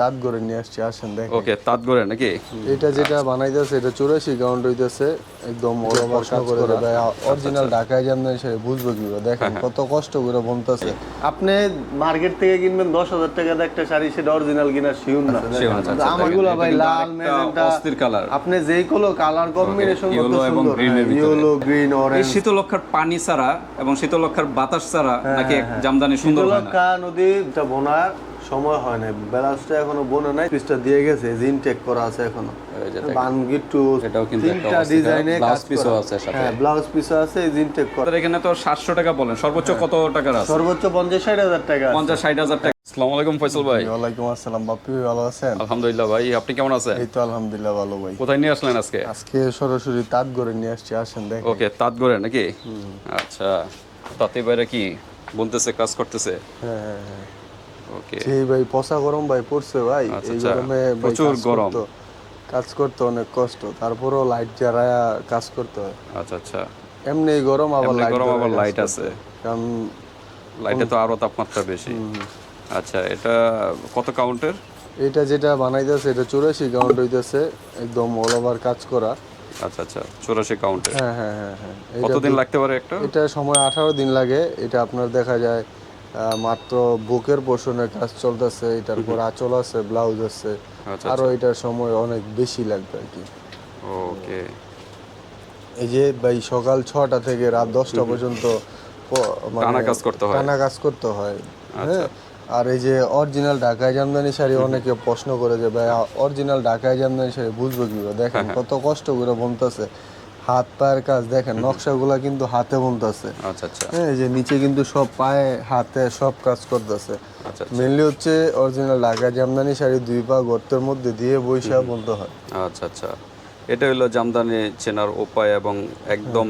তাঁত করে নিয়ে আসছি আসেন দেখেন। ওকে তাঁত করে নাকি? এটা যেটা বানাইতেছে এটা চুরাশি কাউন্ট হইতেছে একদম করে যে ভাই অরিজিনাল ঢাকায় জানেন সে বুঝব কি করে? দেখেন কত কষ্ট করে বনতেছে। আপনি মার্কেট থেকে কিনবেন দশ হাজার টাকাতে একটা শাড়ি সেটা অরিজিনাল কিনা শিউন না। আচ্ছা, আমাগুলো ভাই লাল মেজেন্টা অস্থির কালার আপনি যেই কোনো কালার কম্বিনেশন এবং। ইয়েলো গ্রিন এই শীতলক্ষার পানি ছাড়া এবং শীতলক্ষার বাতাস ছাড়া নাকি জামদানি সুন্দর হয় না? শীতলক্ষা নদীটা বোনার সময় হয় না ব্যালান্সটা এখনও বোনা নাই। পিসটা দিয়ে গেছে জিন টেক করা আছে এখনও। এই যে দেখেন। বান গিট্টু এটাও কিন্তু তিনটা ডিজাইনে ব্লাউজ পিসও আছে সাথে। হ্যাঁ ব্লাউজ পিসও আছে জিন টেক করা। এখানে তো সাতশো টাকা বলেন। সর্বোচ্চ কত টাকার আছে? সর্বোচ্চ পঞ্চাশ ষাট হাজার টাকা আছে। পঞ্চাশ ষাট হাজার টাকা। আসসালামু আলাইকুম ফয়সল ভাই। ওয়ালাইকুম আসসালাম বাপি ভাই, ভালো আছেন? আলহামদুলিল্লাহ ভাই আপনি কেমন আছেন? এই তো আলহামদুলিল্লাহ ভালো ভাই। কোথায় নিয়ে আসলেন আজকে? আজকে সরাসরি তাঁত করে নিয়ে আসছি আসেন দেখেন। ওকে তাঁত করে নাকি আচ্ছা তাতে বাইরে কি বলতেছে কাজ করতেছে? হ্যাঁ হ্যাঁ হ্যাঁ। ওকে সেই ভাই পচা গরম ভাই পড়ছে ভাই। আচ্ছা, এই আচ্ছা। গরমে প্রচুর গরম। কাজ করতে অনেক কষ্ট। তারপরেও লাইট জ্বালায়া কাজ করতে হয়। আচ্ছা আচ্ছা। এমনি গরম আবার লাইট গরম আবার লাইট আছে। কারণ লাইটে তো আরও তাপমাত্রা বেশি। আচ্ছা এটা কত কাউন্টের এটা যেটা বানাইতেছে এটা চুরাশি কাউন্ট হইতেছে একদম অল ওভার কাজ করা। আচ্ছা আচ্ছা চৌরাশি কাউন্টের হ্যাঁ হ্যাঁ হ্যাঁ হ্যাঁ। কতদিন লাগতে পারে একটা? এটা সময় আঠারো দিন লাগে। এটা আপনার দেখা যায় মাত্র বুকের পোষণের কাজ চলতেছে এটার পর আঁচল আছে ব্লাউজ আছে আচ্ছা আরও এটার সময় অনেক বেশি লাগবে আর কি। ওকে। এই যে ভাই সকাল ছটা থেকে রাত দশটা পর্যন্ত মানে টানা কাজ করতে হয়। আচ্ছা। টানা কাজ করতে হয় হ্যাঁ? আর এই যে অরিজিনাল ঢাকায় জামদানি শাড়ি অনেকে প্রশ্ন করে যে ভাই অরিজিনাল ঢাকায় জামদানি শাড়ি বুঝব কীভাবে? দেখেন হ্যাঁ, কত কষ্ট করে বুনতেছে। হাত পায়ের কাজ দেখেন নকশাগুলা কিন্তু হাতে বুনতেছে। আচ্ছা আচ্ছা। হ্যাঁ যে নিচে কিন্তু সব পায়ে হাতে সব কাজ করতেছে। আচ্ছা মেনলি হচ্ছে অরিজিনাল ঢাকা জামদানি শাড়ি দুই পা গর্তের মধ্যে দিয়ে বৈশা বলতে হয়। আচ্ছা আচ্ছা। এটা হলো জামদানি চেনার উপায় এবং একদম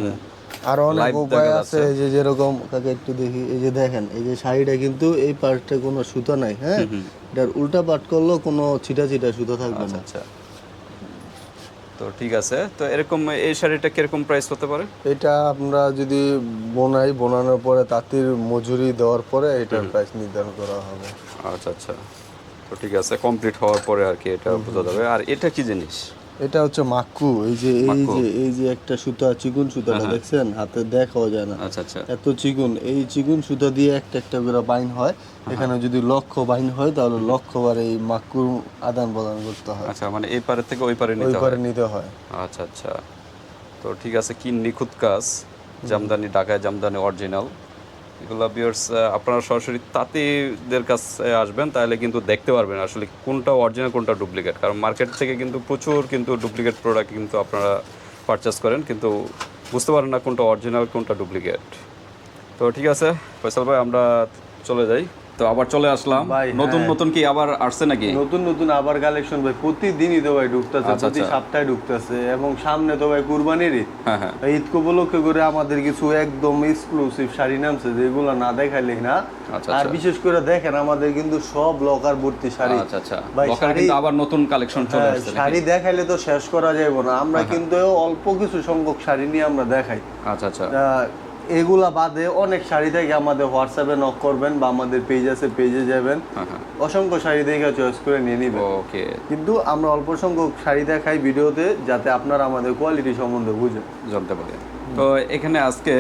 আর অনেক উপায় আছে এই যে যেরকম কাকে একটু দেখি এই যে দেখেন এই যে শাড়িটা কিন্তু এই পার্টটা কোনো সুতা নাই হ্যাঁ? এটার উল্টা পাট করলেও কোনো ছিটা ছিটা সুতা থাকবে না। আচ্ছা। তো ঠিক আছে। তো এরকম এই শাড়িটা কীরকম প্রাইস হতে পারে? এটা আমরা যদি বোনাই বোনানোর পরে তাঁতির মজুরি দেওয়ার পরে এটার প্রাইস নির্ধারণ করা হবে। আচ্ছা আচ্ছা। তো ঠিক আছে কমপ্লিট হওয়ার পরে আর কি এটা বোঝা যাবে। আর এটা কি জিনিস? এটা হচ্ছে মাক্কু এই যে এই যে এই যে একটা সুতা চিকুন সুতাটা দেখছেন? হাতে দেখাও যায় না। আচ্ছা আচ্ছা। এত চিকুন এই চিকুন সুতা দিয়ে একটা একটা করে বাইন হয়। এখানে যদি লক্ষ বাইন হয় তাহলে লক্ষ বার এই মাক্কুর আদান প্রদান করতে হয়। আচ্ছা মানে এই পারে থেকে ওই পারে নিতে হয়। ওই পারে নিতে হয়। আচ্ছা আচ্ছা। তো ঠিক আছে কি নিখুঁত কাজ? জামদানি ঢাকায় জামদানি অরিজিনাল এগুলা বিয়ার্স আপনারা সরাসরি তাঁতিদের কাছে আসবেন, তাহলে কিন্তু দেখতে পারবেন আসলে কোনটা অরিজিনাল কোনটা ডুপ্লিকেট কারণ মার্কেট থেকে কিন্তু প্রচুর কিন্তু ডুপ্লিকেট প্রোডাক্ট কিন্তু আপনারা পারচেস করেন, কিন্তু বুঝতে পারেন না কোনটা অরিজিনাল কোনটা ডুপ্লিকেট তো ঠিক আছে, ফয়সাল ভাই, আমরা চলে যাই। তো আবার চলে আসলাম। নতুন নতুন কি আবার আসছে নাকি? নতুন নতুন আবার কালেকশন ভাই প্রতিদিনই তো ভাই ঢুকতেছে আচ্ছা, প্রতি আচ্ছা। সপ্তাহে ঢুকতেছে এবং সামনে তো ভাই কুরবানির ঈদ। হ্যাঁ হ্যাঁ। ঈদ উপলক্ষে করে আমাদের কিছু একদম এক্সক্লুসিভ শাড়ি নামছে যেগুলো না দেখাইলে না। আচ্ছা, আর। বিশেষ করে দেখেন আমাদের কিন্তু সব লকার ভর্তি শাড়ি। আচ্ছা আচ্ছা। ভাই, লকারে শাড়ি- কিন্তু আবার নতুন কালেকশন চলে হ্যাঁ, আসছে শাড়ি দেখাইলে তো শেষ করা যাবে না। আমরা হ্যাঁ, কিন্তু অল্প কিছু সংখ্যক শাড়ি নিয়ে আমরা দেখাই। আচ্ছা আচ্ছা। এগুলা বাদে অনেক শাড়ি থেকে আমাদের হোয়াটসঅ্যাপে নক করবেন বা আমাদের পেজ আছে পেজে যাবেন। হ্যাঁ হ্যাঁ। অসংখ্য শাড়ি দেখে চয়েস করে নিয়ে নিবেন। ওকে। কিন্তু আমরা অল্প সংখ্যক শাড়ি দেখাই ভিডিওতে যাতে আপনারা আমাদের কোয়ালিটি সম্বন্ধে বুঝেন। জানতে পারে। তো এখানে আজকে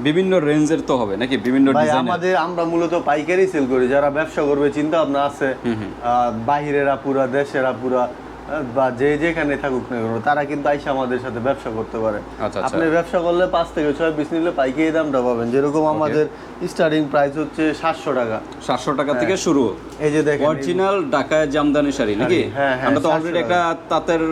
বিভিন্ন রেঞ্জের তো হবে নাকি? বিভিন্ন আমাদের আমরা মূলত পাইকারি সেল করি। যারা ব্যবসা করবে চিন্তা ভাবনা আছে বাহিরের আপুরা দেশের আপুরা আহ, বা যে যেখানে থাকুক না কেন তারা কিন্তু আইসা আমাদের সাথে ব্যবসা করতে পারে। আচ্ছা আচ্ছা। আপনি ব্যবসা করলে পাঁচ থেকে ছয় পিস নিলে পাইকারি দামটা পাবেন। যেরকম আমাদের স্টার্টিং প্রাইস হচ্ছে সাতশো টাকা। সাতশো টাকা থেকে শুরু। এই যে দেখেন অরিজিনাল ঢাকায় জামদানি শাড়ি নাকি? হ্যাঁ, হ্যাঁ, আমরা তো অলরেডি একটা তাঁতের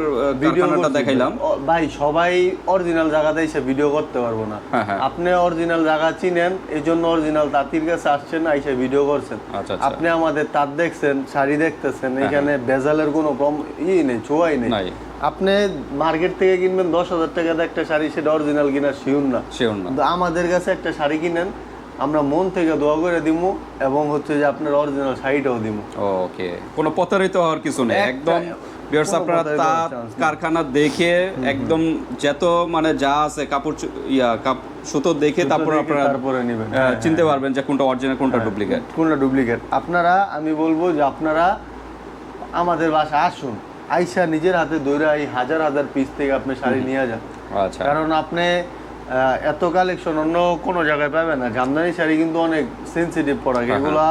ভিডিও কারখানাটা দেখাইলাম। ভাই সবাই অরিজিনাল জায়গাতে এসে ভিডিও করতে পারব না। হ্যাঁ, হ্যাঁ। আপনি অরিজিনাল জায়গা চিনেন এই জন্য অরিজিনাল তাঁতির কাছে আসছেন আইসে ভিডিও করছেন। আচ্ছা আপনি আমাদের তাঁত দেখছেন শাড়ি দেখতেছেন এখানে বেজালের কোনো কম ই নেই ছোঁয়াই নেই। আপনি মার্কেট থেকে কিনবেন দশ হাজার টাকাতে একটা শাড়ি সেটা অরিজিনাল কিনা না। না। আমাদের কাছে একটা শাড়ি কিনেন আমরা মন থেকে দোয়া করে দিমু এবং হচ্ছে যে আপনার অরিজিনাল শাড়িটাও দিমু। ওকে। কোনো প্রতারিত হওয়ার কিছু নেই। একদম আপনারা তাঁত। কারখানা দেখে একদম যত মানে যা আছে কাপড় ইয়া কাপ সুতো দেখে তারপর আপনারা তারপরে নেবেন। চিনতে পারবেন যে কোনটা অরিজিনাল কোনটা ডুপ্লিকেট কোনটা ডুপ্লিকেট আপনারা আমি বলব যে আপনারা আমাদের বাসা আসুন। আইসা নিজের হাতে দৌড়া এই হাজার হাজার পিস থেকে আপনি শাড়ি নিয়ে যান। আচ্ছা। কারণ আপনি এত কালেকশন অন্য কোনো জায়গায় পাবেন না। জামদানি শাড়ি কিন্তু অনেক সেন্সিটিভ প্রোডাক্ট এগুলা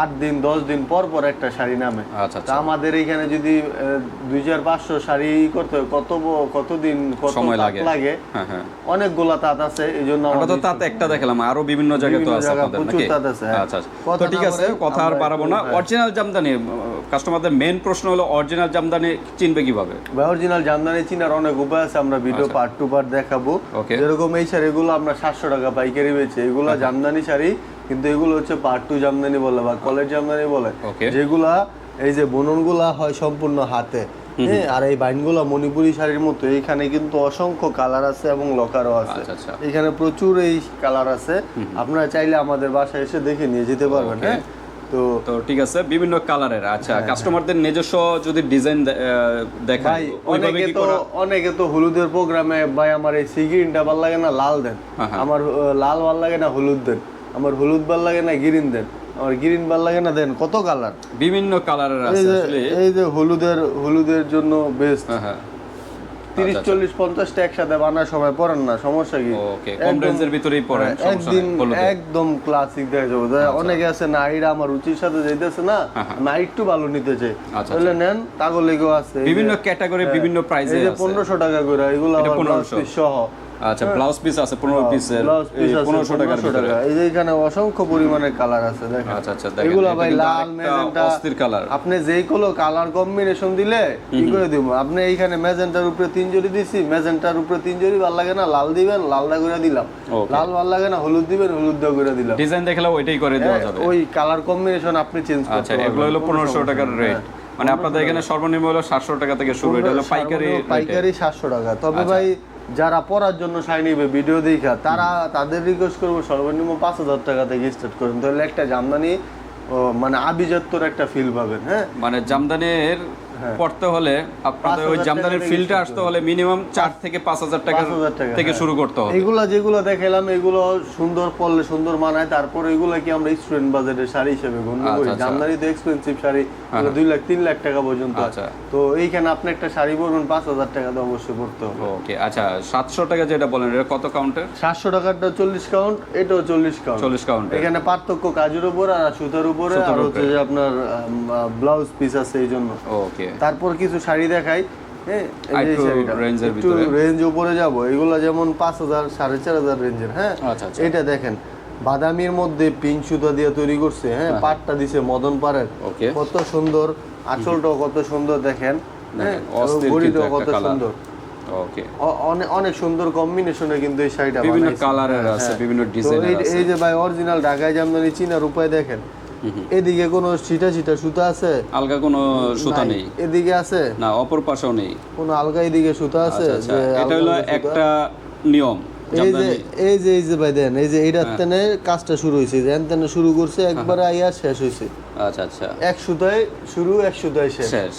আট দিন দশ দিন পর পর একটা শাড়ি নামে আচ্ছা তা আচ্ছা আমাদের এইখানে যদি দুই চার পাঁচশো শাড়ি করতে হয় কত কতদিন কত সময় লাগে। লাগে হ্যাঁ হ্যাঁ অনেকগুলা তাঁত আছে এই জন্য আমরা তো তাতে একটা দেখালাম আরও বিভিন্ন জায়গায় তো আছে নাকি তাঁত আছে, হ্যাঁ। আচ্ছা আচ্ছা তো ঠিক আছে কথা আর বাড়াবো না। অরিজিনাল জামদানি কাস্টমারদের মেন প্রশ্ন হলো অরিজিনাল জামদানি চিনবে কীভাবে অরিজিনাল জামদানি চিনার অনেক উপায় আছে আমরা ভিডিও আচ্ছা। পার্ট টু পার্ট দেখাবো. যেরকম এই শাড়িগুলো আমরা সাতশো টাকা পাইকারি বেচে এগুলো জামদানি শাড়ি কিন্তু এগুলো হচ্ছে পার্ট টু জামদানি বলে বা কলেজ জামদানি বলে। যেগুলা এই যে বুননগুলা হয় সম্পূর্ণ হাতে। হ্যাঁ আর এই বাইনগুলো মণিপুরি শাড়ির মতো। এইখানে কিন্তু অসংখ্য কালার আছে এবং লকারও আছে। আচ্ছা, আচ্ছা। এখানে প্রচুর এই কালার আছে। আপনারা চাইলে আমাদের বাসায় এসে দেখে নিয়ে যেতে পারবেন হ্যাঁ? তো তো ঠিক আছে বিভিন্ন কালারের আচ্ছা কাস্টমারদের নিজস্ব যদি ডিজাইন দেখায় অনেকে তো অনেকে তো হলুদের প্রোগ্রামে ভাই আমার এই সি গ্রিনটা ভালো লাগে না লাল দেন। হ্যাঁ, হ্যাঁ। আমার লাল ভালো লাগে না হলুদ দেন। আমার হলুদ ভালো লাগে না গ্রিন দেন। আমার গ্রিন ভালো লাগে না দেন কত কালার? বিভিন্ন কালারের আছে আসলে। এই যে হলুদের হলুদের জন্য বেস্ট হ্যাঁ হ্যাঁ। তিরিশ আচ্ছা, চল্লিশ পঞ্চাশটা একসাথে বানায় সবাই পড়েন না সমস্যা কি? ওকে কম রেঞ্জের ভিতরেই পড়েন হ্যাঁ, একদিন একদম ক্লাসিক দেখা যাবে। অনেকে আছে না আমার রুচির সাথে যাইতেছে না হ্যাঁ। না একটু ভালো নিতে চাই আচ্ছা, তাহলে নেন তাগলেগো আছে। বিভিন্ন ক্যাটাগরি বিভিন্ন প্রাইসে এই যে পনেরোশো টাকা করে এগুলো আবার ব্লাউজ 1500 পিস সহ। আচ্ছা ব্লাউজ পিস আছে পনেরো পিসের টাকার ভিতরে। এই যে এখানে অসংখ্য পরিমাণে কালার আছে দেখেন। আচ্ছা আচ্ছা দেখেন এগুলো ভাই লাল ম্যাজেন্টা অস্থির কালার আপনি যেই কোনো কালার কম্বিনেশন দিলে কি করে দিব? আপনি এইখানে ম্যাজেন্টার উপরে তিন জড়ি দিছি ম্যাজেন্টার উপরে তিন জড়ি ভালো লাগে না লাল দিবেন লালদা করে দিলাম। লাল ভালো লাগে না হলুদ দিবেন হলুদ দা করে দিলাম। ডিজাইন দেখলে ওইটাই করে দেওয়া হ্যাঁ, যাবে। ওই কালার কম্বিনেশন আপনি চেঞ্জ করতে আচ্ছা এগুলো হলো পনেরোশো টাকার রেট মানে আপনাদের এখানে সর্বনিম্ন হলো সাতশো টাকা থেকে শুরু এটা হলো পাইকারি পাইকারি সাতশো টাকা। তবে ভাই যারা পড়ার জন্য সাই নিবে ভিডিও দেখা, তারা তাদের রিকোয়েস্ট করব সর্বনিম্ন পাঁচ হাজার টাকা থেকে স্টার্ট করুন। তাহলে একটা জামদানি মানে আভিজাত্যর একটা ফিল পাবেন হ্যাঁ? মানে জামদানির পড়তে হলে আপনাদের ওই জামদানির ফিলটা আসতে হলে মিনিমাম চার থেকে পাঁচ হাজার টাকা থেকে হ্যাঁ। শুরু করতে হবে। এগুলা যেগুলো দেখালাম এগুলো সুন্দর পড়লে সুন্দর মানায় তারপর এগুলো কি আমরা স্টুডেন্ট বাজারের শাড়ি হিসেবে গণ্য আচ্ছা, করি? আচ্ছা। জামদানি তো এক্সপেন্সিভ শাড়ি দুই লাখ তিন লাখ টাকা পর্যন্ত। আচ্ছা। তো এইখানে আপনি একটা শাড়ি পরবেন পাঁচ হাজার টাকা তো অবশ্যই পড়তে হবে। ওকে আচ্ছা সাতশো টাকা যেটা বলেন এটা কত কাউন্টের সাতশো টাকারটা চল্লিশ কাউন্ট এটাও চল্লিশ কাউন্ট চল্লিশ কাউন্ট এখানে পার্থক্য কাজের উপর আর সুতার উপরে আর হচ্ছে যে আপনার ব্লাউজ পিস আছে এই জন্য। ওকে তারপর কিছু শাড়ি দেখাই হ্যাঁ একটু রেঞ্জ উপরে যাব এগুলো যেমন পাঁচ হাজার সাড়ে চার হাজার রেঞ্জের হ্যাঁ? আচ্ছা, আচ্ছা। এটা দেখেন বাদামির মধ্যে পিঙ্ক সুতা দিয়ে তৈরি করছে হ্যাঁ? পাটটা দিছে মদন পাড়ের। কত সুন্দর আঁচলটাও কত সুন্দর দেখেন হ্যাঁ? কত সুন্দর। ওকে অনেক সুন্দর কম্বিনেশনে কিন্তু এই শাড়িটা বিভিন্ন কালারের হ্যাঁ, আছে হ্যাঁ। বিভিন্ন তো ডিজাইনের এই- যে ভাই অরিজিনাল ঢাকায় জামদানি চিনার উপায় দেখেন। এদিকে কোনো ছিটা ছিটা সুতা আছে? আলগা কোনো সুতা নেই। এদিকে আছে? না অপর পাশেও নেই। কোনো আলগা এদিকে সুতা আছে? আচ্ছা। আচ্ছা যে এটা হলো একটা নিয়ম এই যে এই যে এই যে ভাই দেন এই যে এইটার তেনে কাজটা শুরু হয়েছে যে তেনে শুরু করছে একবারে আইয়া শেষ হয়েছে আচ্ছা আচ্ছা। এক সুতায় শুরু এক সুতায় শেষ। শেষ।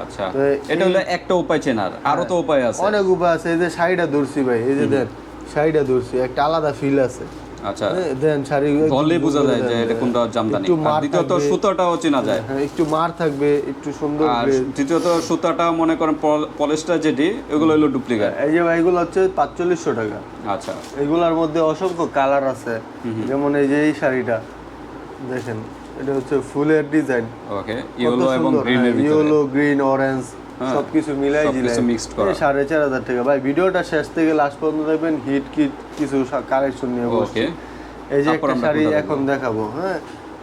আচ্ছা। এটা হলো একটা উপায় চেনার। আরও তো উপায় আছে। অনেক উপায় আছে। এই যে শাড়িটা ধরছি ভাই এই যে দেন শাড়িটা ধরছি একটা আলাদা ফিল আছে। আচ্ছা। হ্যাঁ, দেন শাড়ি ধরলেই বোঝা যায় যে এটা কোনটা জামদানি। একটু মার দ্বিতীয়ত থাকবে। সুতাটাও চেনা যায়। হ্যাঁ, একটু মার থাকবে একটু সুন্দর আর দ্বিতীয়ত সুতাটা মনে করেন পলিস্টার যেটি এগুলো হলো ডুপ্লিকেট। এই যে এগুলো হচ্ছে পাঁচচল্লিশশো টাকা। আচ্ছা। এগুলার মধ্যে অসংখ্য কালার আছে। যেমন এই যে এই শাড়িটা দেখেন এটা হচ্ছে ফুলের ডিজাইন। ওকে ইয়েলো এবং গ্রিনের ভিতরে। Yellow green orange. হ্যাঁ, সবকিছু মিলাই সবকিছু দিলে করা। সাড়ে চার হাজার টাকা। ভাই ভিডিওটা শেষ থেকে লাস্ট পর্যন্ত দেখবেন হিট কিট কিছু কালেকশন নিয়ে ওকে এই যে একটা শাড়ি এখন দেখাবো? হ্যাঁ?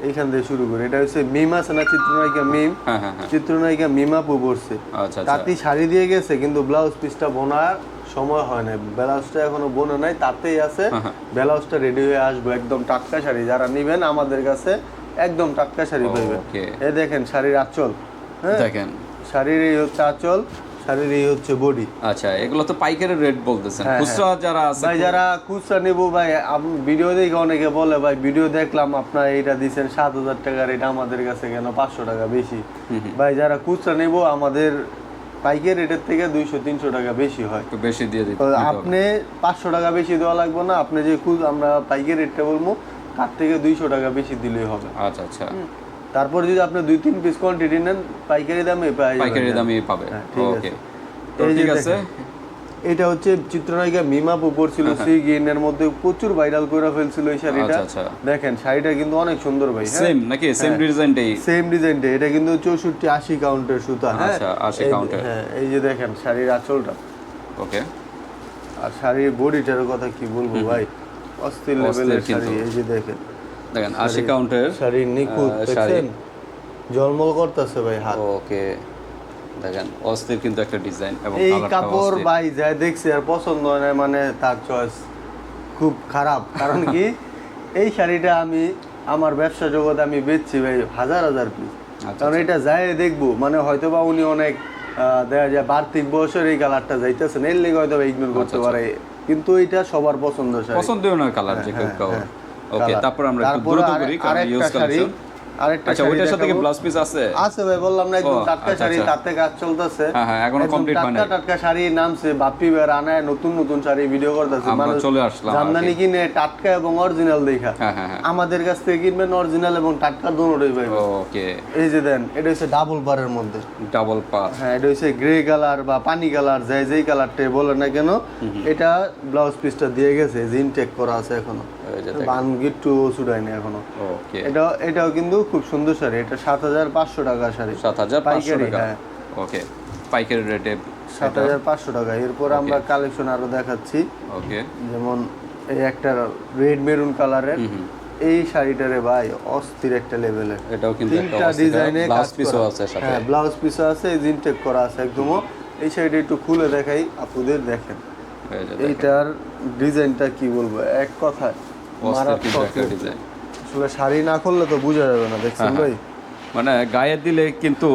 এইখান থেকে শুরু করি। এটা হচ্ছে মিম আছে না চিত্রনায়িকা মিম? হ্যাঁ হ্যাঁ হ্যাঁ। চিত্রনায়িকা মিমাপু পড়ছে আচ্ছা আচ্ছা। তাঁতি শাড়ি দিয়ে গেছে কিন্তু ব্লাউজ পিসটা বোনার সময় হয় না ব্লাউজটা এখনও বোনা নাই তাতেই আছে। হ্যাঁ, হ্যাঁ। ব্লাউজটা রেডি হয়ে আসবে একদম টাটকা শাড়ি। যারা নিবেন আমাদের কাছে একদম টাটকা শাড়ি পাইবেন। এই দেখেন শাড়ির আঁচল হ্যাঁ? দেখেন। শাড়ির এই হচ্ছে আঁচল শাড়ির এই হচ্ছে বডি আচ্ছা এগুলো তো পাইকারি রেট বলতেছেন। হ্যাঁ, খুচরা যারা আছে ভাই যারা খুচরা নেব ভাই ভিডিও দেখে অনেকে বলে ভাই ভিডিও দেখলাম আপনার এইটা দিচ্ছেন সাত হাজার টাকার এটা আমাদের কাছে কেন পাঁচশো টাকা বেশি? ভাই যারা খুচরা নেব আমাদের পাইকারি রেটের থেকে দুইশো তিনশো টাকা বেশি হয়। একটু বেশি দিয়ে দিতে। আপনি পাঁচশো টাকা বেশি দেওয়া লাগবে না আপনি যে আমরা পাইকারি রেটটা বলব তার থেকে দুইশো টাকা বেশি দিলেই হবে। আচ্ছা আচ্ছা। তারপর যদি আপনি দুই তিন পিস কোয়ান্টিটি নেন পাইকারি দামে পাই পাইকারি দামে পাবে। হ্যাঁ, ওকে তো ঠিক আছে। এটা হচ্ছে চিত্রনায়িকা মিমা পুকুর ছিল সি গিনের মধ্যে প্রচুর ভাইরাল করে ফেলছিল এই শাড়িটা। আচ্ছা, আচ্ছা। দেখেন শাড়িটা কিন্তু অনেক সুন্দর ভাই হ্যাঁ। সেম নাকি? সেম ডিজাইনটাই সেম ডিজাইনটা এটা কিন্তু চৌষট্টি আশি কাউন্টের সুতা হ্যাঁ। আচ্ছা, 80 কাউন্টের। হ্যাঁ এই যে দেখেন শাড়ির আঁচলটা। ওকে আর শাড়ির বডিটার কথা কি বলব ভাই? অস্থির লেভেলের শাড়ি এই যে দেখেন। দেখেন আশি কাউন্টের নিখুঁত শাড়ি। দেখছেন? জলমল করতেছে ভাই হাত। ওকে দেখেন অস্থির কিন্তু একটা ডিজাইন এবং এই কাপড় ভাই যা দেখছি আর পছন্দ হয় না মানে তার চয়েস খুব খারাপ। কারণ কি? এই শাড়িটা আমি আমার ব্যবসা জগতে আমি বেচছি ভাই হাজার হাজার পিস আচ্ছা, কারণ এটা যায় দেখব মানে হয়তো বা উনি অনেক দেখা যায় বার্ষিক বয়সের এই কালারটা যাইতেছেন এর লেগে হয়তো ইগনোর করতে পারে। কিন্তু এটা সবার পছন্দ না কালার যে কেউ কাউ হ্যাঁ, ওকে তারপর আমরা একটু দ্রুত করি কারণ ইউজ আরেকটা আচ্ছা ওইটার সাথে কি ব্লাউজ পিস আছে? আছে ভাই বললাম না একদম টাটকা আচ্ছা, শাড়ি আচ্ছা। কাজ চলতেছে। হ্যাঁ, হ্যাঁ, এখনও হয় টাটকা টাটকা শাড়ি নামছে বাপ্পি বের আনায় নতুন নতুন শাড়ি ভিডিও করতেছে। আমরা চলে আসলাম জামদানি কিনে টাটকা এবং অরিজিনাল দেখা। হ্যাঁ হ্যাঁ হ্যাঁ। আমাদের কাছ থেকে কিনবেন অরিজিনাল এবং টাটকা দুটোই পাইবেন ওকে এই যে দেন এটা হচ্ছে ডাবল বারের মধ্যে। ডাবল পাস হ্যাঁ এটা হচ্ছে গ্রে কালার বা পানি কালার যাই যেই কালারটাই বলে না কেন এটা ব্লাউজ পিসটা দিয়ে গেছে জিন টেক করা আছে এখনও। এখনও। এটা এটাও কিন্তু খুব সুন্দর শাড়ি। এটা সাত হাজার পাঁচশো টাকা শাড়ি। সাত হাজার পাঁচশো পাইকারি, টাকা। হ্যাঁ। ওকে পাইকারি রেটে সাত হাজার পাঁচশো টাকা। এরপর আমরা কালেকশন আরও দেখাচ্ছি। ওকে যেমন এই একটা রেড মেরুন কালারের এই শাড়িটারে ভাই অস্থির একটা লেভেলের এটাও কিন্তু তিনটা ডিজাইনে ব্লাউজ পিসও আছে সাথে। হ্যাঁ ব্লাউজ পিসও আছে জিনটেক করা আছে একদমও এই শাড়িটা একটু খুলে দেখাই আপুদের দেখেন। এইটার ডিজাইনটা কি বলব? এক কথায়। অস্থির কিন্তু মারাত্মক একটা ডিজাইন আসলে শাড়ি না করলে তো বোঝা যাবে না দেখছেন ভাই? মানে গায়ে দিলে কিন্তু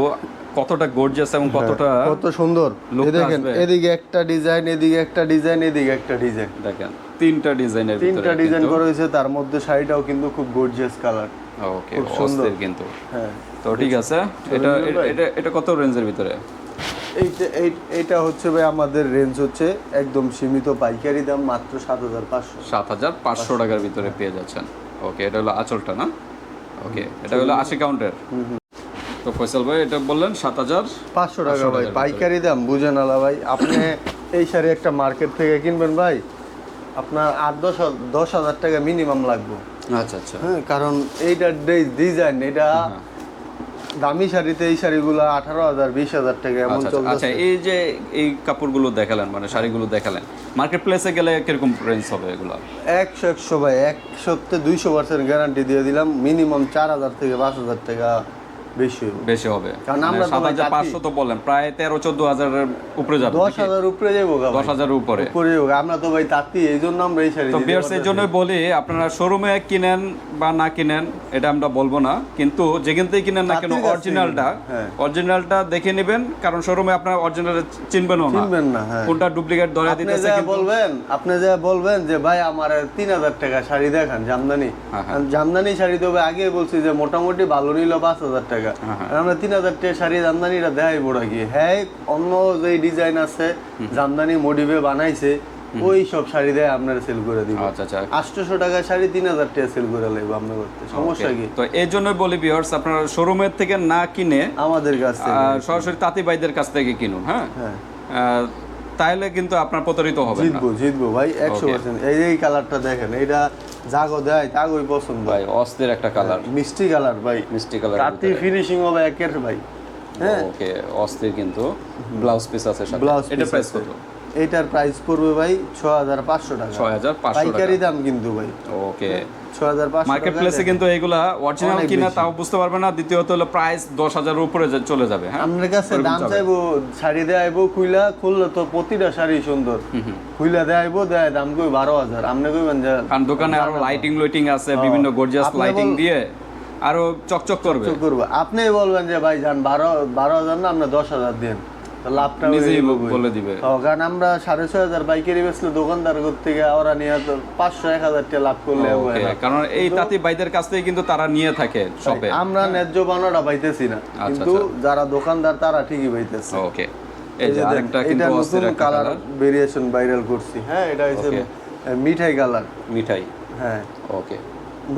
কতটা গর্জিয়াস এবং কতটা কত সুন্দর। দেখেন এদিকে একটা ডিজাইন এদিকে একটা ডিজাইন এদিকে একটা ডিজাইন দেখেন তিনটা ডিজাইনের তিনটা ডিজাইন করা হয়েছে তার মধ্যে শাড়িটাও কিন্তু খুব গর্জিয়াস কালার ওকে খুব সুন্দর। কিন্তু। হ্যাঁ। তো ঠিক আছে এটা এটা এটা কত রেঞ্জের ভিতরে? এইটা এই- এইটা হচ্ছে ভাই আমাদের রেঞ্জ হচ্ছে একদম সীমিত পাইকারি দাম মাত্র সাত হাজার পাঁচশো। সাত হাজার পাঁচশো টাকার ভিতরে পেয়ে যাচ্ছেন। ওকে এটা হলো আঁচলটা না? ওকে এটা হলো আশি কাউন্টের। তো ফয়সাল ভাই এটা বললেন সাত হাজার পাঁচশো টাকা ভাই পাইকারি দাম বুঝেন আলা ভাই আপনি এই শাড়ি একটা মার্কেট থেকে কিনবেন ভাই আপনার আট দশ দশ হাজার টাকা মিনিমাম লাগবে। আচ্ছা আচ্ছা। হ্যাঁ কারণ এইটার ডিজাইন এটা দামি শাড়িতে এই শাড়িগুলো আঠারো হাজার বিশ হাজার টাকা এমন আচ্ছা, আচ্ছা আচ্ছা এই যে এই কাপড়গুলো দেখালেন মানে শাড়িগুলো দেখালেন মার্কেট প্লেসে গেলে কীরকম রেঞ্জ হবে এগুলো? একশো একশো ভাই একশোতে দুইশো পার্সেন্ট গ্যারান্টি দিয়ে দিলাম মিনিমাম চার হাজার থেকে পাঁচ হাজার টাকা বেশি হবে। বেশি হবে। কারণ আমরা তো সাত হাজার পাঁচশো তো বললেন প্রায় তেরো চোদ্দ হাজারের উপরে যাবে দশ হাজার উপরে যাব দশ হাজারের উপরে। উপরে আমরা তো ভাই তাঁতি এই জন্য আমরা এই শাড়ি তো বিয়ার্স এই জন্যই বলি আপনারা শোরুমে কিনেন বা না কিনেন এটা আমরা বলব না। কিন্তু যেখান থেকে কিনেন না কেন থেকে অরিজিনালটা হ্যাঁ। অরিজিনালটা দেখে নেবেন কারণ শোরুমে আপনার অরিজিনাল চিনবেনও না। কিনবেন না হ্যাঁ। কোনটা ডুপ্লিকেট ধরে দিতেছে কিন্তু বলবেন আপনি যা বলবেন যে ভাই আমার তিন হাজার টাকা শাড়ি দেখান জামদানি। হ্যাঁ, জামদানি শাড়ি তো আগে বলছি যে মোটামুটি ভালো নিল পাঁচ হাজার টাকা। আর আমরা তিন হাজার টাকা শাড়ি জামদানিটা বড় কি। হ্যাঁ অন্য যে ডিজাইন আছে জামদানি মোটিভে বানাইছে ওই সব শাড়ি দেয় আপনারা সেল করে দিব। আচ্ছা আচ্ছা। আটশোশো টাকা শাড়ি তিন হাজার টাকা সেল করে লাগবে আপনার করতে সমস্যা কি? তো এই জন্যই বলি বিয়ার্স আপনারা শোরুমের থেকে না কিনে আমাদের কাছ থেকে। সরাসরি তাঁতি ভাইদের কাছ থেকে কিনুন হ্যাঁ? হ্যাঁ। তাহলে কিন্তু আপনার প্রতারিত হবে জিতবো জিতবো ভাই একশো পার্সেন্ট এই এই কালারটা দেখেন এইটা জাগো দেয় তাগোই পছন্দ। ভাই অস্থির একটা কালার মিষ্টি কালার ভাই। মিষ্টি কালার তাঁতি ফিনিশিং হবে একের ভাই। হ্যাঁ। ওকে অস্থির কিন্তু। ব্লাউজ পিস আছে সাথে। ব্লাউজ এটা প্রাইস কত? এটার প্রাইস পড়বে ভাই ছ হাজার পাঁচশো টাকা। ছয় হাজার পাঁচশো টাকা। পাইকারি দাম কিন্তু ভাই। ওকে। মার্কেট প্লেসে কিন্তু এগুলা অরিজিনাল কিনা তাও বুঝতে পারবে না। দ্বিতীয়ত হলো প্রাইস দশ হাজার উপরে চলে যাবে হ্যাঁ? আপনার কাছে দাম চাইব শাড়ি দেয়াইবো খুইলা খুললে তো প্রতিটা শাড়ি সুন্দর। খুইলা দেয়াইবো দেয় দাম কই বারো হাজার। আপনি কইবেন যে কারণ দোকানে আরও লাইটিং লাইটিং আছে বিভিন্ন গর্জিয়াস আপনি লাইটিং দিয়ে আরও চকচক করবে। করব। আপনি বলবেন যে ভাই যান বারো বারো হাজার না আমরা দশ হাজার দিন। লাভটা নিজেই বলে দিবে। কারণ আমরা সাড়ে ছয় হাজার বেচলে দোকানদার ওরা নিয়ে পাঁচশো এক হাজার টাকা লাভ করলে। কারণ এই তাঁতি ভাইদের কাছ থেকে কিন্তু তারা নিয়ে থাকে শপে। আমরা ন্যায্য বানাটা পাইতেছি না। আচ্ছা, কিন্তু যারা দোকানদার তারা ঠিকই পাইতেছে। ওকে। এই যে আরেকটা কিন্তু অস্থির কালার ভেরিয়েশন ভাইরাল করছি। হ্যাঁ এটা Okay. মিঠাই কালার মিঠাই। হ্যাঁ। ওকে।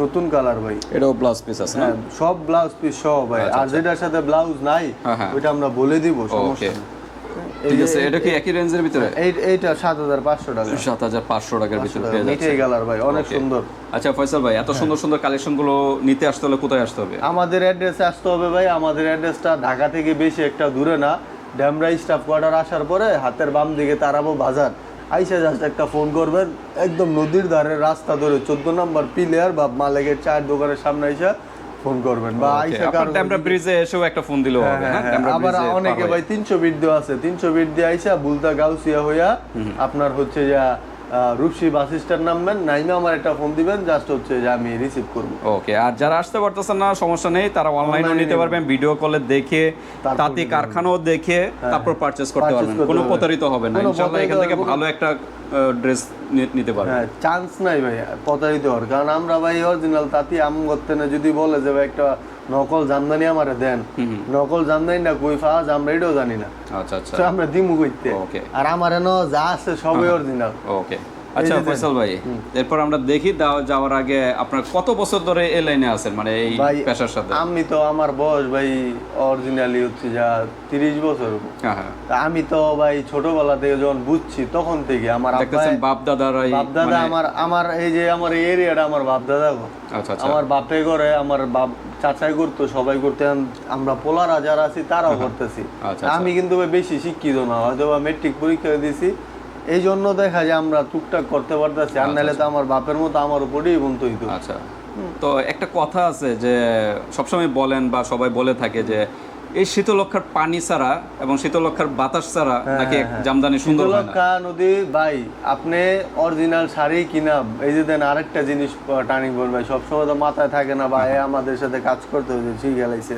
নতুন কালার ভাই। এটাও ব্লাউজ পিস আছে হ্যাঁ সব ব্লাউজ পিস সহ ভাই। আর যেটার সাথে ব্লাউজ নাই হ্যাঁ, হ্যাঁ। ওইটা আমরা বলে দিব সমস্যা ঠিক আছে এটা কি একই রেঞ্জের ভিতরে? এইটা সাত হাজার পাঁচশো টাকা। সাত হাজার পাঁচশো টাকার ভিতরে পেয়ে যাচ্ছে কালার ভাই অনেক সুন্দর। আচ্ছা ফয়সাল ভাই এত সুন্দর সুন্দর কালেকশনগুলো নিতে আসতে হলে কোথায় আসতে হবে? আমাদের অ্যাড্রেসে আসতে হবে ভাই। আমাদের অ্যাড্রেসটা ঢাকা থেকে বেশি একটা দূরে না। ড্যামরা স্টাফ কোয়ার্টার আসার পরে হাতের বাম দিকে তারাবো বাজার। আইসা জাস্ট একটা ফোন করবেন। একদম নদীর ধারে রাস্তা ধরে চোদ্দ নম্বর পিলিয়ার বা মালেকের চায়ের দোকানের সামনে আইসা ফোন করবেন বা আইসা ব্রিজে এসেও একটা ফোন দিলেও হবে হ্যাঁ, হ্যাঁ হ্যাঁ, আবার অনেকে ভাই তিনশো বিট দেওয়া আছে তিনশো বিট দিয়ে আইসা বুলতা গাউসিয়া হইয়া আপনার হচ্ছে যা রূপসী বাস স্ট্যান্ড নামবেন নাইমে আমার একটা ফোন দিবেন জাস্ট হচ্ছে যে আমি রিসিভ করব। ওকে আর যারা আসতে পারতেছেন না সমস্যা নেই তারা Online-এ নিতে পারবেন ভিডিও কলে দেখে তাঁতি কারখানাও দেখে তারপর পারচেজ করতে পারবেন। কোনো প্রতারিত হবে না। ইনশাআল্লাহ এখান থেকে ভালো একটা ড্রেস নিতে পারবেন। হ্যাঁ চান্স নাই ভাই প্রতারিত হওয়ার। কারণ আমরা ভাই অরিজিনাল তাঁতি আম করতে না যদি বলে যে ভাই একটা নকল জামদানি আমারে দেন। নকল জামদানি না কই ফাজ আমরা এটাও জানি না। আচ্ছা আচ্ছা। আমরা দিমু কইতে. আর আমার ন যা আছে সবই অরিজিনাল ওকে আচ্ছা ফয়সাল ভাই এরপর আমরা দেখি দাও- যাওয়ার আগে আপনার কত বছর ধরে এই লাইনে আছেন মানে এই পেশার সাথে? আমি তো আমার বয়স ভাই অরিজিনালি হচ্ছে যা তিরিশ বছর। হ্যাঁ হ্যাঁ। আমি তো ভাই ছোটবেলা থেকে যখন বুঝছি তখন থেকে আমার বাপ দাদারা বাপ দাদা মানে- আমার আমার এই যে আমার এরিয়াটা আমার বাপ দাদা। আচ্ছা আচ্ছা। আমার বাপে করে আমার বাপ চাচাই করতো সবাই করতে আমরা পোলারা যারা আছি তারাও করতেছি। আচ্ছা, আমি কিন্তু বেশি শিক্ষিত না হয়তো বা মেট্রিক পরীক্ষা দিছি এই জন্য দেখা যায় আমরা টুকটাক করতে পারতেছি আর নাহলে তো আমার বাপের মতো আমার উপরেই বন্ধ হইতো। আচ্ছা। তো একটা কথা আছে যে সবসময় বলেন বা সবাই বলে থাকে যে এই শীতলক্ষার পানি ছাড়া এবং শীতলক্ষার বাতাস ছাড়া নাকি জামদানি সুন্দর হয় না? শীতলক্ষা নদী ভাই আপনি অরিজিনাল শাড়ি কিনা এই যে দেন আরেকটা জিনিস টার্নিং করবে সবসময় তো মাথায় থাকে না ভাই আমাদের সাথে কাজ করতে হয়েছে ঠিক গেলাইছে।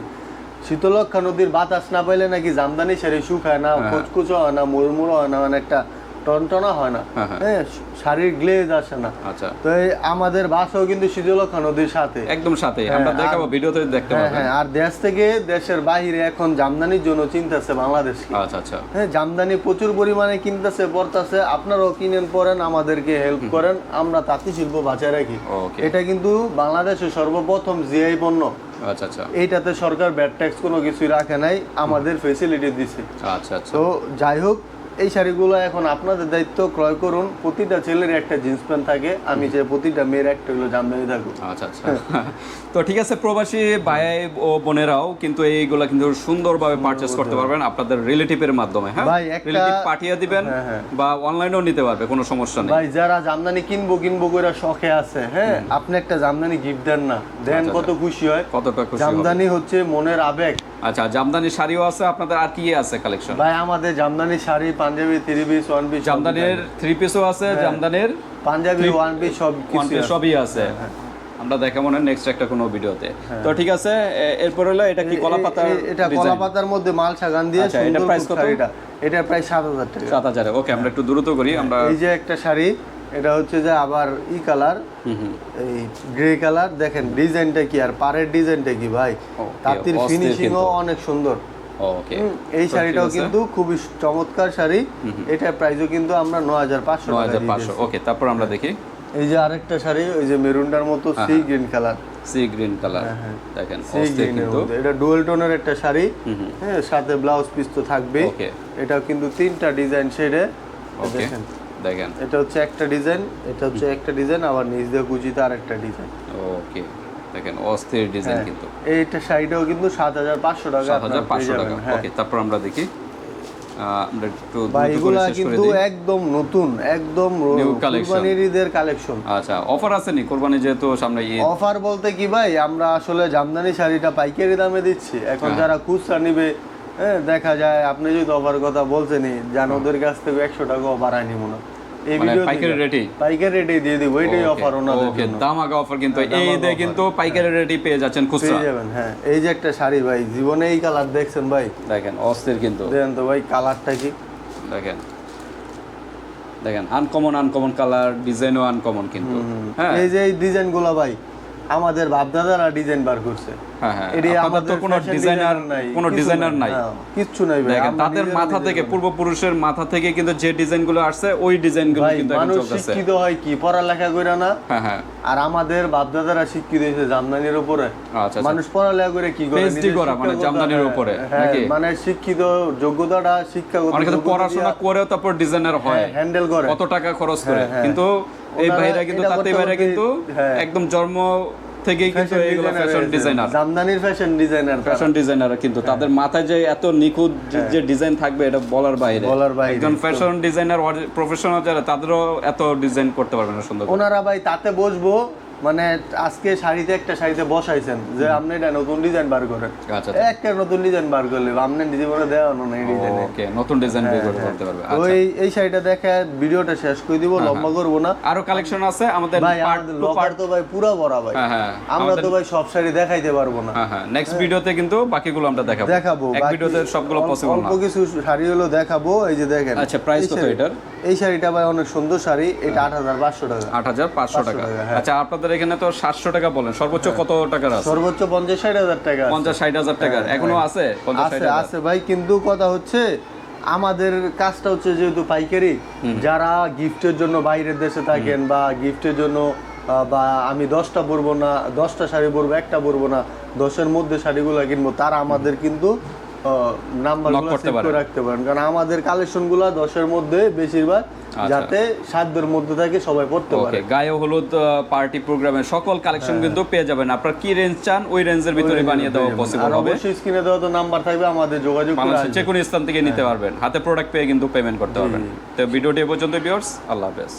শীতলক্ষা নদীর বাতাস না পাইলে নাকি জামদানি শাড়ি শুকায় না কুচকুচো হয় না মুড়মুড়ো হয় না মানে একটা টনটনা হয় না। হ্যাঁ, হ্যাঁ। হ্যাঁ শাড়ির গ্লেজ আসে না। আচ্ছা। তো এই আমাদের বাসাও কিন্তু শীতলক্ষা নদীর সাথে। একদম সাথে আমরা হ্যাঁ, দেখাবো ভিডিওতে দেখতে পাবেন হ্যাঁ আর দেশ থেকে দেশের বাহিরে এখন জামদানির জন্য চিন্তাছে বাংলাদেশকে। আচ্ছা আচ্ছা। হ্যাঁ জামদানি প্রচুর পরিমাণে কিনতেছে পড়তেছে আপনারাও কিনেন পড়েন আমাদেরকে হেল্প করেন। আমরা তাঁতি শিল্প বাঁচায় রাখি। ওকে এটা কিন্তু বাংলাদেশের সর্বপ্রথম জিআই পণ্য। আচ্ছা আচ্ছা। এইটাতে সরকার ব্যাড ট্যাক্স কোনো কিছুই রাখে নাই আমাদের ফেসিলিটি দিছে। আচ্ছা আচ্ছা। তো যাই হোক এই শাড়িগুলো এখন আপনাদের দায়িত্ব ক্রয় করুন। প্রতিটা ছেলের একটা জিন্স প্যান্ট থাকে। আমি চাই প্রতিটা মেয়ের একটা হলো জামদানি থাকুক। আচ্ছা আচ্ছা। তো ঠিক আছে প্রবাসী ভাই ও বোনেরাও কিন্তু এইগুলা কিন্তু সুন্দরভাবে পারচেস করতে পারবেন আপনাদের রিলেটিভের মাধ্যমে হ্যাঁ? ভাই, একটা- রিলেটিভ পাঠিয়ে দিবেন হ্যাঁ, হ্যাঁ। বা অনলাইনেও নিতে পারবে কোনো সমস্যা নেই। ভাই যারা জামদানি কিনবো কিনবো করে শখে আছে হ্যাঁ? আপনি একটা জামদানি গিফট দেন না। দেন আচ্ছা, কত খুশি হয়। কতটা খুশি জামদানি হচ্ছে মনের আবেগ। আচ্ছা জামদানি শাড়িও আছে? আপনাদের আর কি আছে কালেকশন ভাই আমাদের jamdani sari panjabi three piece one piece জামদানির three পিসও আছে জামদানির পাঞ্জাবি ওয়ান পিস সব কিছু সবই আছে। আমরা দেখাবো না নেক্সট একটা কোনো ভিডিওতে। তো ঠিক আছে এরপর হলো এটা কি কলা পাতা এটা কলা পাতার মধ্যে মাল সাগান দিয়ে আচ্ছা, এটা খুব কত? শাড়িটা। এটা প্রায় সাত হাজার টাকা। সাত হাজারে ওকে আমরা একটু দ্রুত করি আমরা এই যে একটা শাড়ি এটা হচ্ছে যে আবার ই কালার এই গ্রে কালার। দেখেন ডিজাইনটা কি আর? পাড়ের ডিজাইনটা কি ভাই? তাঁতির ফিনিশিংও অনেক সুন্দর। ওকে এই শাড়িটাও কিন্তু খুবই চমৎকার শাড়ি। এটার প্রাইসও কিন্তু আমরা ন হাজার পাঁচশো নয় হাজার পাঁচশো। ওকে তারপর আমরা দেখি। এই যে আরেকটা শাড়ি ওই যে মেরুনটার মতো sea green colour sea green colour দেখেন কিন্তু। এটা ডুয়েল টোনের একটা শাড়ি। হ্যাঁ সাথে ব্লাউজ পিস তো থাকবে ওকে। এটা কিন্তু তিনটা ডিজাইন শেডে ওকে। দেখেন। দেখেন। এটা হচ্ছে একটা ডিজাইন এটা হচ্ছে একটা ডিজাইন আবার নিচ দিয়ে কুচিতে আরেকটা ডিজাইন। ওকে দেখেন অস্থির ডিজাইন হ্যাঁ। কিন্তু। এইটা শাড়িটাও কিন্তু সাত হাজার পাঁচশো টাকা সাত হাজার পাঁচশো টাকা। হ্যাঁ। ওকে তারপর আমরা দেখি। আমরা একটু এগুলা কিন্তু একদম নতুন একদম. কুরবানির ঈদের কালেকশন আচ্ছা অফার আছে নি? কোরবানি যেহেতু সামনে ঈদ। অফার বলতে কি ভাই আমরা আসলে জামদানি শাড়িটা পাইকারি দামে দিচ্ছি। এখন হ্যাঁ। যারা খুচরা নিবে হ্যাঁ দেখা যায়। আপনি যদি অফার কথা বলছেনই জান ওদের কাছ থেকে একশো টাকা বাড়ায় নিব না এই মানে ভিডিও পাইকারি রেটেই পাইকারি রেটে দিয়ে দিব এটাই অফার ওনাদের ওকে দাম আগা অফার কিন্তু হ্যাঁ, এই offer। কিন্তু পাইকারি রেটে পেয়ে যাচ্ছেন খুচরা। পেয়ে যাবেন হ্যাঁ। এই যে একটা শাড়ি ভাই জীবনে এই কালার দেখছেন ভাই? দেখেন অস্থির কিন্তু। দেখেন তো ভাই কালারটা কি? দেখেন। দেখেন আনকমন আনকমন কালার ডিজাইনও আনকমন কিন্তু। হ্যাঁ। এই যে এই ডিজাইনগুলো ভাই আমাদের বাপদাদারা ডিজাইন বার করছে। হ্যাঁ, হ্যাঁ। হ্যাঁ, কিচ্ছু নাই ভাই দেখেন আমরা তাদের মাথা থেকে পূর্বপুরুষের মাথা থেকে কিন্তু যে ডিজাইনগুলো আসছে ওই ডিজাইনগুলো ভাই কিন্তু মানুষ শিক্ষিত হয় কি? পড়ালেখা করে না। আর আমাদের বাপদাদারা শিক্ষিত হয়েছে জামদানির উপরে। আচ্ছা আচ্ছা। মানুষ পড়ালেখা করে কি করে? করা, মানে জামদানির উপরে, মানে শিক্ষিত যোগ্যতাটা শিক্ষাগত পড়াশোনা করেও তারপর ডিজাইনার হয়। হ্যাঁ, handle করে। কত টাকা খরচ করে। কিন্তু এই ভাইরা কিন্তু তাতে ভাইরা কিন্তু হ্যাঁ। একদম জন্ম থেকেই কিন্তু এইগুলো এগুলো ফ্যাশন ডিজাইনার জামদানির ফ্যাশন ডিজাইনার ফ্যাশন ডিজাইনার কিন্তু। তাদের মাথায় যে এত নিখুঁত যে- ডিজাইন থাকবে এটা বলার বাইরে। হ্যাঁ। বলার বাইরে। একজন ফ্যাশন ডিজাইনার প্রফেশনাল যারা তাদেরও এত ডিজাইন করতে পারবে না সুন্দর ওনারা ভাই তাতে বসবো মানে আজকে শাড়িতে একটা শাড়িতে বসাইছেন যে আপনি এটা নতুন ডিজাইন বার করেন। আচ্ছা একটা নতুন ডিজাইন বার করলে আপনি জীবনে দেওয়া না এই ডিজাইনে ওকে নতুন ডিজাইন বের করতে পারবে। আচ্ছা। ওই এই শাড়িটা দেখে ভিডিওটা শেষ করে দিব লম্বা করব না। আরও কালেকশন আছে আমাদের পার্ট টু পার্ট তো ভাই পুরা ভরা ভাই। হ্যাঁ হ্যাঁ। আমরা তো ভাই সব শাড়ি দেখাইতে পারব না। হ্যাঁ হ্যাঁ। নেক্সট ভিডিওতে কিন্তু বাকিগুলো আমরা দেখাবো। দেখাবো এক ভিডিওতে সবগুলো পসিবল না। অল্প কিছু শাড়ি হলো দেখাবো এই যে দেখেন। আচ্ছা, প্রাইস কত এটার? এই শাড়িটা ভাই অনেক সুন্দর শাড়ি এটা আট হাজার পাঁচশো টাকা। আট হাজার পাঁচশো টাকা। হ্যাঁ। আচ্ছা আপনাদের এখানে তো সাতশো টাকা বলেন সর্বোচ্চ কত টাকার আছে? সর্বোচ্চ পঞ্চাশ ষাট হাজার টাকা পঞ্চাশ ষাট হাজার টাকার এখনও আছে? আছে আছে ভাই কিন্তু কথা হচ্ছে আমাদের কাজটা হচ্ছে যেহেতু পাইকারি যারা গিফটের জন্য বাইরের দেশে থাকেন বা গিফটের জন্য বা আমি দশটা পরবো না দশটা শাড়ি পরবো একটা পরবো না দশের মধ্যে শাড়িগুলো কিনবো তারা আমাদের কিন্তু নাম্বার Knock করতে পারে। রাখতে পারেন। কারণ আমাদের কালেকশনগুলা দশের মধ্যে বেশিরভাগ যাতে সাধ্যের মধ্যে থাকে সবাই পড়তে পারে। গায়ে হলুদ পার্টি প্রোগ্রামে সকল কালেকশন কিন্তু পেয়ে যাবেন। আপনার কি রেঞ্জ চান ওই রেঞ্জের ভিতরে বানিয়ে দেওয়া পসিবল হবে। অবশ্যই স্ক্রিনে দেওয়া তো নাম্বার থাকবে আমাদের যোগাযোগ করে যে কোনো স্থান থেকে নিতে পারবেন। হাতে প্রোডাক্ট পেয়ে কিন্তু পেমেন্ট করতে পারবেন। তো ভিডিওটি এ পর্যন্ত ভিউয়ার্স আল্লাহ হাফেজ।